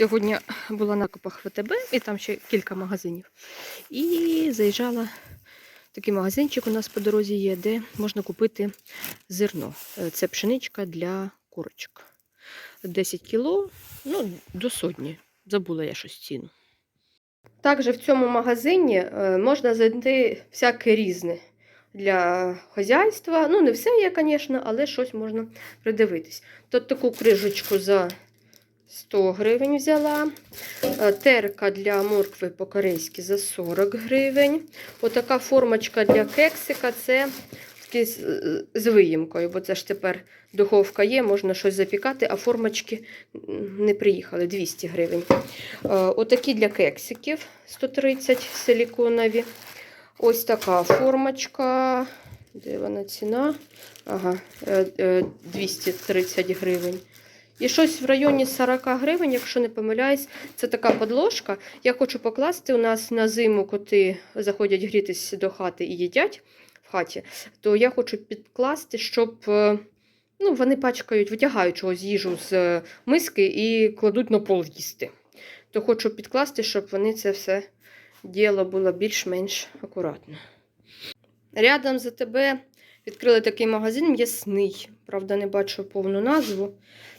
Сьогодні була на купах ВТБ, і там ще кілька магазинів. І заїжджала такий магазинчик у нас по дорозі є, де можна купити зерно. Е, Це пшеничка для курочок. 10 кіло, ну, до сотні. Забула я щось ціну. Також в цьому магазині е, можна знайти всяке різне для хазяйства. Ну, не все є, звісно, але щось можна придивитись. Тут таку крижечку за 100 гривень взяла. Е, Терка для моркви по-корейськи за 40 гривень. Отака формочка для кексика це з, виїмкою, бо це ж тепер духовка є, можна щось запікати, а формочки не приїхали 200 гривень. Е, Отакі для кексиків 130 силіконові. Ось така формочка. Де вона ціна? Ага, е, е, 230 гривень. І щось в районі 40 гривень, якщо не помиляюсь, це така подложка. Я хочу покласти у нас на зиму, коти заходять грітись до хати і їдять в хаті, то я хочу підкласти, щоб е, ну, вони пачкають, витягають чогось їжу з е, миски і кладуть на пол їсти. То хочу підкласти, щоб вони це все діло було більш-менш акуратно. Рядом за тебе відкрили такий магазин м'ясний. Правда, не бачу повну назву.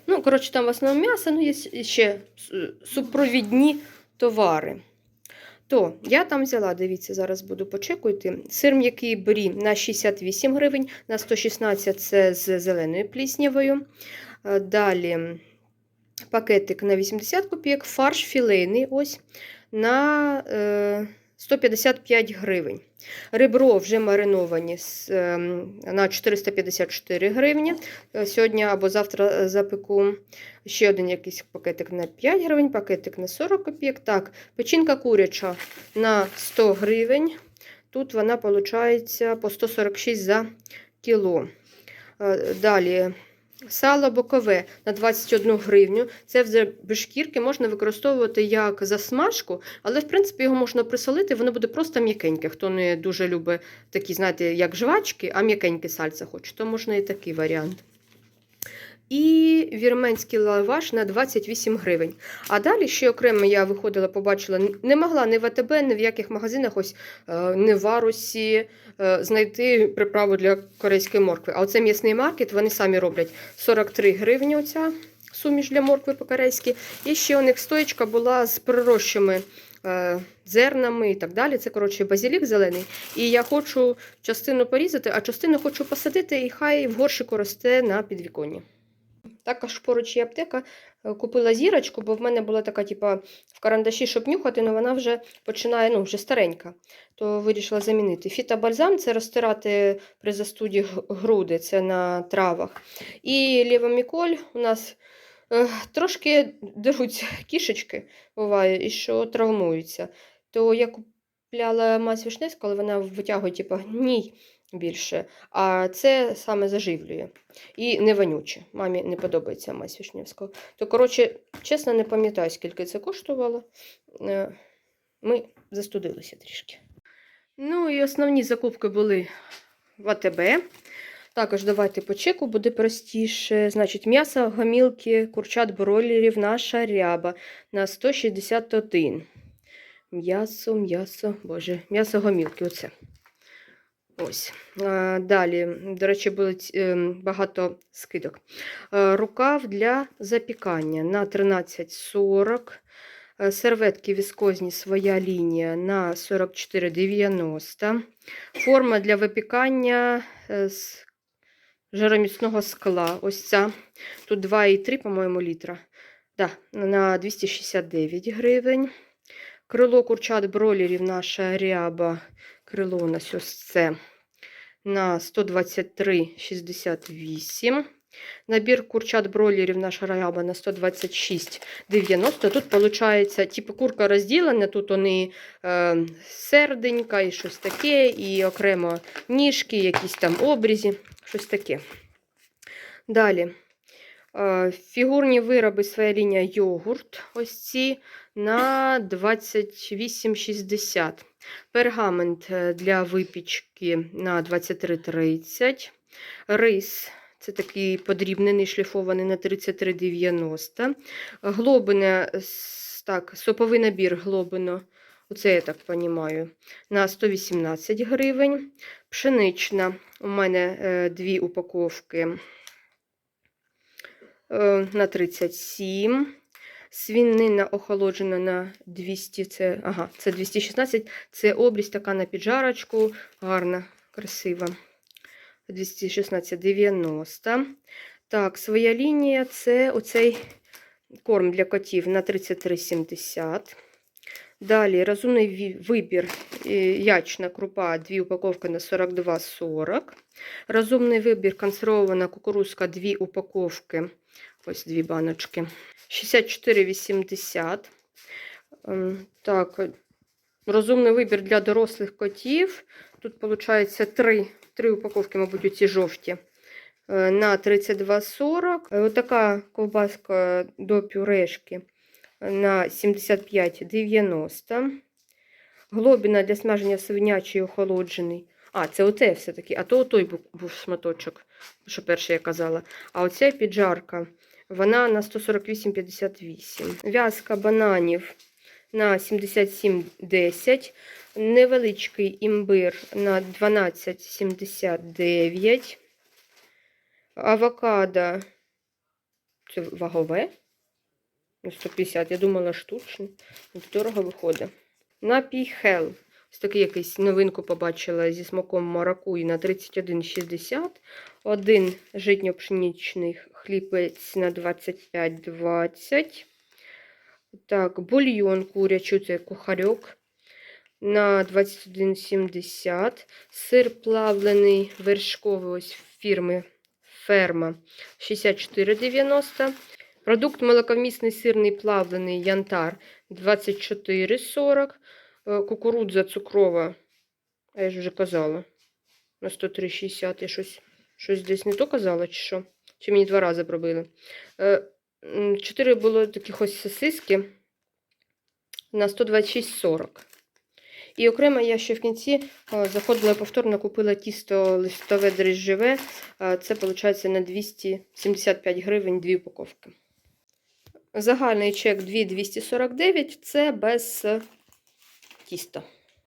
Ну, коротше, там в основному м'ясо, ну є ще супровідні товари. То я там взяла, дивіться, зараз буду почекувати. Сир м'який брі на 68 гривень, на 116 це з зеленою пліснявою. Е, Далі пакетик на 80 копійок, фарш філейний ось на е, 155 гривень. Ребро вже мариновані ем, на 454 гривні. Е, Сьогодні або завтра е, запеку ще один якийсь пакетик на 5 гривень, пакетик на 40 копійок. Так, печінка куряча на 100 гривень. Тут вона виходить по 146 за кіло. Е, Далі сало бокове на 21 гривню. Це вже без шкірки можна використовувати як засмажку, але в принципі його можна присолити, воно буде просто м'якеньке. Хто не дуже любить такі, знаєте, як жвачки, а м'якеньке сальце хоче, то можна і такий варіант. І вірменський лаваш на 28 гривень. А далі ще окремо я виходила, побачила, не могла ні в АТБ, ні в яких магазинах, ось е, ні в Арусі е, знайти приправу для корейської моркви. А оце м'ясний маркет, вони самі роблять 43 гривні. Оця суміш для моркви по-корейськи. І ще у них стоєчка була з прирощими е, зернами і так далі. Це, коротше, базилік зелений. І я хочу частину порізати, а частину хочу посадити, і хай в горщику росте на підвіконні. Також поруч є аптека. Е, Купила зірочку, бо в мене була така, типа, в карандаші, щоб нюхати, але вона вже починає, ну, вже старенька. То вирішила замінити. Фітобальзам це розтирати при застуді груди, це на травах. І лівоміколь у нас е, трошки деруться кішечки, буває, і що травмуються. То я купляла мазь вишневську, але вона витягує, типа, гній більше. А це саме заживлює. І не вонюче. Мамі не подобається мазь вишневського. То, коротше, чесно, не пам'ятаю, скільки це коштувало. Е, Ми застудилися трішки. Ну і основні закупки були в АТБ. Також давайте по чеку буде простіше. Значить, м'ясо, гомілки, курчат бройлерів, наша ряба на 161. М'ясо, м'ясо, боже, м'ясо гомілки. Оце. Ось. Далі, до речі, було ем, багато скидок. Е, Рукав для запікання на 13,40. Е, Серветки віскозні своя лінія на 44,90. Форма для випікання е, з жароміцного скла. Ось ця. Тут 2,3, по-моєму, літра. Да, на 269 гривень. Крило курчат бройлерів наша ряба. Крило у нас ось це на 123,68. Набір курчат бройлерів наша ряба на 126,90. Тут виходить, типу курка розділена, тут вони е, серденька і щось таке, і окремо ніжки, якісь там обрізі, щось таке. Далі. Е, фігурні вироби, своя лінія йогурт. Ось ці на 28,60. Пергамент е, для випічки на 23,30. Рис Це такий подрібнений, шліфований на 33,90. Глобине, так, соповий набір глобино, оце я так розумію, на 118 гривень. Пшенична, у мене е, дві упаковки на 37. Свінина охолоджена на 200, це, ага, це 216, це обріз така на піджарочку, гарна, красива. 216,90. Так, своя лінія це оцей корм для котів на 33,70. Далі розумний вибір е, ячна крупа, дві упаковки на 42,40. Розумний вибір консервована кукурузка, дві упаковки, ось дві баночки, 64,80. Ем, Так, розумний вибір для дорослих котів. Тут виходить три, три упаковки, мабуть, оці жовті. е, На 32,40. Е, Отака ковбаска до пюрешки на 75,90. Глобіна для смаження свинячий охолоджений. А, це оте все-таки, а то той був шматочок, що перше я казала. А оця піджарка, вона на 148,58. В'язка бананів на 77,10. Невеличкий імбир на 12,79. Авокадо. Це вагове? Ну, 150, я думала штучне. Ну, Дорого виходить. Напій Хел. Ось такий якийсь новинку побачила зі смаком маракуї на 31,60. Один житньо-пшеничний хлібець на 25,20. Так, бульйон курячий, це кухарьок на 21,70. Сир плавлений вершковий ось фірми Ферма 64,90. Продукт молоковмісний сирний плавлений янтар 24,40. Е, Кукурудза цукрова, а я ж вже казала, на 103,60. Я щось, щось десь не то казала, чи що? Чи мені два рази пробили. Е, Чотири було таких ось сосиски на 126,40. І окремо я ще в кінці е, заходила повторно, купила тісто листове дріжджеве. Це виходить на 275 гривень дві упаковки. Загальний чек 2249 це без тіста.